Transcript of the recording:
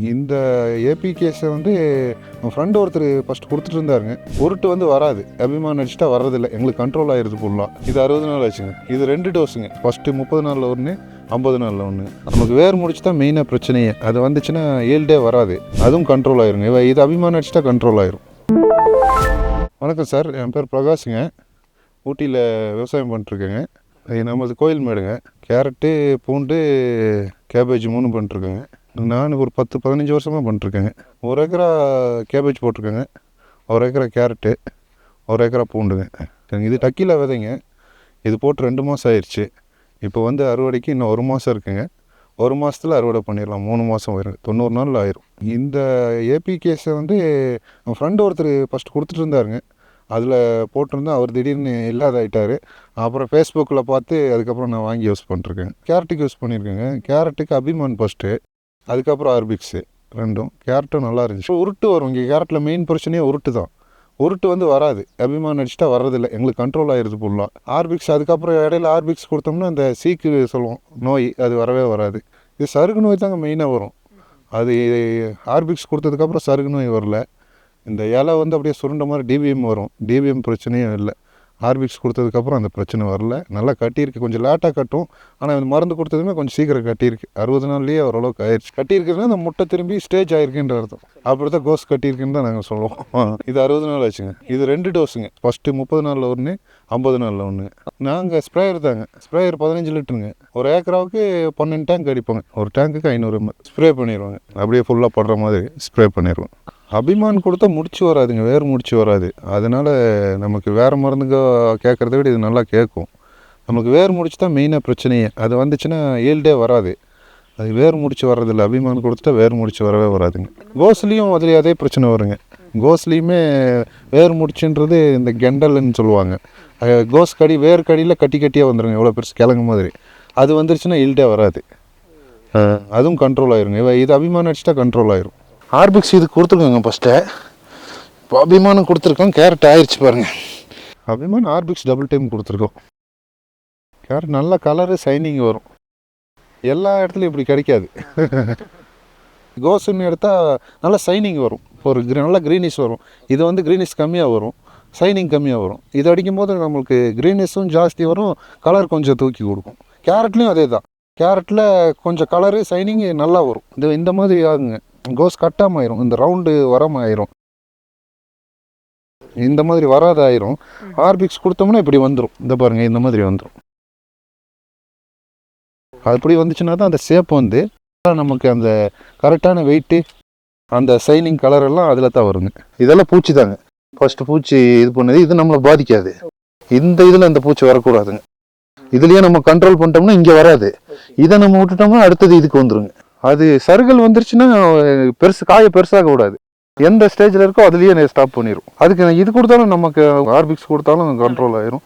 இந்த ஏபி கேஸை வந்து என் ஃப்ரெண்டு ஒருத்தர் ஃபஸ்ட்டு கொடுத்துட்டு இருந்தாருங்க. உருட்டு வந்து வராது. அபிமானம் அடிச்சுட்டா வர்றதில்லை. எங்களுக்கு கண்ட்ரோல் ஆயிருது ஃபுல்லாக இது அறுபது நாள் ஆச்சுங்க. இது ரெண்டு டோஸுங்க ஃபஸ்ட்டு முப்பது நாளில் ஒன்று ஐம்பது நாளில் ஒன்று நமக்கு வேர் முடிச்சு தான் மெயினாக பிரச்சனையே. அது வந்துச்சுன்னா ஏழ்டே வராது. அதுவும் கண்ட்ரோல் ஆயிருங்க. இவ- இது அபிமானம் அடிச்சுட்டா கண்ட்ரோல் ஆயிரும். வணக்கம் சார் என் பேர் பிரகாஷுங்க. ஊட்டியில் விவசாயம் பண்ணிட்டுருக்கேங்க. நமது கோயில் மேடுங்க. கேரட்டு பூண்டு கேபேஜ் மூணு பண்ணிட்டுருக்கேங்க. நான் ஒரு பத்து பதினஞ்சு வருஷமாக பண்ணிட்டுருக்கேங்க. ஒரு ஏக்கரா கேபேஜ் போட்டிருக்கேங்க. ஒரு ஏக்கரா கேரட்டு ஒரு ஏக்கரா பூண்டுங்க. இது டக்கியில் விதைங்க. இது போட்டு ரெண்டு மாதம் ஆயிடுச்சு இப்போ வந்து அறுவடைக்கு இன்னும் ஒரு மாதம் இருக்குங்க. ஒரு மாதத்தில் அறுவடை பண்ணிடலாம். மூணு மாதம் வரும். தொண்ணூறு நாள் ஆயிரும். இந்த ஏபி கேஸை வந்து என் ஃப்ரெண்டு ஒருத்தர் ஃபஸ்ட்டு கொடுத்துட்டு இருந்தாருங்க. அதில் போட்டிருந்தேன் அவர் திடீர்னு இல்லாதாயிட்டார் அப்புறம் ஃபேஸ்புக்கில் பார்த்து அதுக்கப்புறம் நான் வாங்கி யூஸ் பண்ணிருக்கேன் கேரட்டுக்கு யூஸ் பண்ணியிருக்கேங்க. கேரட்டுக்கு அபிமான் ஃபஸ்ட்டு அதுக்கப்புறம் ஆர்பிக்ஸு ரெண்டும். கேரட்டும் நல்லா இருந்துச்சு. உருட்டு வரும். இங்கே கேரட்டில் மெயின் பிரச்சனையே உருட்டு தான். உருட்டு வந்து வராது. அபிமானம் அடிச்சுட்டா வர்றதில்லை. எங்களுக்கு கண்ட்ரோல் ஆகிடுது ஃபுல்லாக ஆர்பிக்ஸ் அதுக்கப்புறம் இடையில ஆர்பிக்ஸ் கொடுத்தோம்னா அந்த சீக்கு சொல்லுவோம். நோய் அது வரவே வராது. இது சருகு நோய் தாங்க மெயினாக வரும். அது ஆர்பிக்ஸ் கொடுத்ததுக்கப்புறம் சருகு நோய் வரல. இந்த இலை வந்து அப்படியே சுருண்ட மாதிரி டிபிஎம் வரும். டிபிஎம் பிரச்சனையும் இல்லை. ஆர்பிக்ஸ் கொடுத்ததுக்கப்புறம் அந்த பிரச்சனை வரல. நல்லா கட்டியிருக்கு. கொஞ்சம் லேட்டாக கட்டும். ஆனால் இந்த மருந்து கொடுத்ததுமே கொஞ்சம் சீக்கிரம் கட்டியிருக்கு. அறுபது நாள்லேயே ஓரளவுக்கு ஆயிடுச்சு கட்டியிருக்குதுன்னா அந்த முட்டை திரும்பி ஸ்டேஜ் ஆயிருக்குன்ற அர்த்தம். அப்படி தான் கோஸ் கட்டியிருக்குன்னு தான் நாங்கள் சொல்லுவோம். இது அறுபது நாள் ஆச்சுங்க. இது ரெண்டு டோஸுங்க. ஃபஸ்ட்டு முப்பது நாளில் ஒன்று ஐம்பது நாளில் ஒன்று நாங்கள் ஸ்ப்ரேயர் தாங்க. ஸ்ப்ரேயர் பதினஞ்சு லிட்டருங்க. ஒரு ஏக்கராவுக்கு பன்னெண்டு டேங்க் அடிப்போங்க. ஒரு டேங்க்குக்கு ஐநூறு ஸ்ப்ரே பண்ணிடுவாங்க அப்படியே ஃபுல்லாக படுற மாதிரி ஸ்ப்ரே பண்ணிடுவோம் அபிமான் கொடுத்தா முடிச்சு வராதுங்க வேர் முடிச்சு வராது. அதனால் நமக்கு வேறு மருந்துங்க கேட்குறத விட இது நல்லா கேட்கும். நமக்கு வேர் முடிச்சு தான் மெயினாக பிரச்சனையே. அது வந்துச்சுன்னா ஏழு வராது. அது வேர் முடிச்சு வர்றதில்ல. அபிமான் கொடுத்துட்டா வேர் முடிச்சு வரவே வராதுங்க. கோஸ்லேயும் அதுலேயும் அதே பிரச்சனை வருங்க. கோஸ்லேயுமே வேர் முடிச்சுன்றது இந்த கெண்டல்னு சொல்லுவாங்க. கோஸ் கடி வேர் கடியில் கட்டி கட்டியாக வந்துடுங்க எவ்வளோ பெருசு? கிழங்கு மாதிரி. அது வந்துருச்சுன்னா ஈல்டே வராது. அதுவும் கண்ட்ரோல் ஆயிருங்க. இவ- இது அபிமானம் அடிச்சுட்டா கண்ட்ரோல் ஆயிரும். ஆர்பிக்ஸ் இது கொடுத்துருக்கோங்க ஃபஸ்ட்டு இப்போ அபிமானம் கொடுத்துருக்கோம். கேரட் ஆயிடுச்சு பாருங்கள் அபிமானம் ஆர்பிக்ஸ் டபுள் டைம் கொடுத்துருக்கோம். கேரட் நல்ல கலரு சைனிங் வரும். எல்லா இடத்துலையும் இப்படி கிடைக்காது. கோஸ்ன்னு எடுத்தால் நல்லா சைனிங் வரும். ஒரு நல்லா நல்ல க்ரீனிஷ் வரும். இது வந்து க்ரீனிஷ் கம்மியாக வரும். சைனிங் கம்மியாக வரும். இது அடிக்கும்போது நம்மளுக்கு க்ரீனிஷும் ஜாஸ்தி வரும். கலர் கொஞ்சம் தூக்கி கொடுக்கும். கேரட்லேயும் அதே தான் கேரட்டில் கொஞ்சம் கலரு சைனிங் நல்லா வரும். இது இந்த மாதிரி ஆகுங்க. கோஸ் கட்டாமல் ஆயிரும் இந்த ரவுண்டு வராமல் ஆயிரும் இந்த மாதிரி வராத ஆயிரும் ஆர்பிக்ஸ் கொடுத்தோம்னா இப்படி வந்துடும் இந்த பாருங்க இந்த மாதிரி வந்துடும் அப்படி வந்துச்சுன்னா தான் அந்த ஷேப் வந்து நமக்கு அந்த கரெக்டான வெயிட்டு அந்த சைனிங் கலர் எல்லாம் அதில் தான் வருங்க. இதெல்லாம் பூச்சி தாங்க. ஃபர்ஸ்ட் பூச்சி இது பண்ணது இது நம்மளை பாதிக்காது. இந்த இதில் அந்த பூச்சி வரக்கூடாதுங்க. இதுலயே நம்ம கண்ட்ரோல் பண்ணிட்டோம்னா இங்கே வராது. இதை நம்ம விட்டுட்டோம்னா அடுத்தது இதுக்கு வந்துருங்க. அது சருகல் வந்துருச்சுன்னா பெருசு காய பெருசாக கூடாது எந்த ஸ்டேஜில் இருக்கோ அதுலேயே ஸ்டாப் பண்ணிடும் அதுக்கு இது கொடுத்தாலும் நமக்கு ஆர்பிக்ஸ் கொடுத்தாலும் கண்ட்ரோல் ஆயிரும்.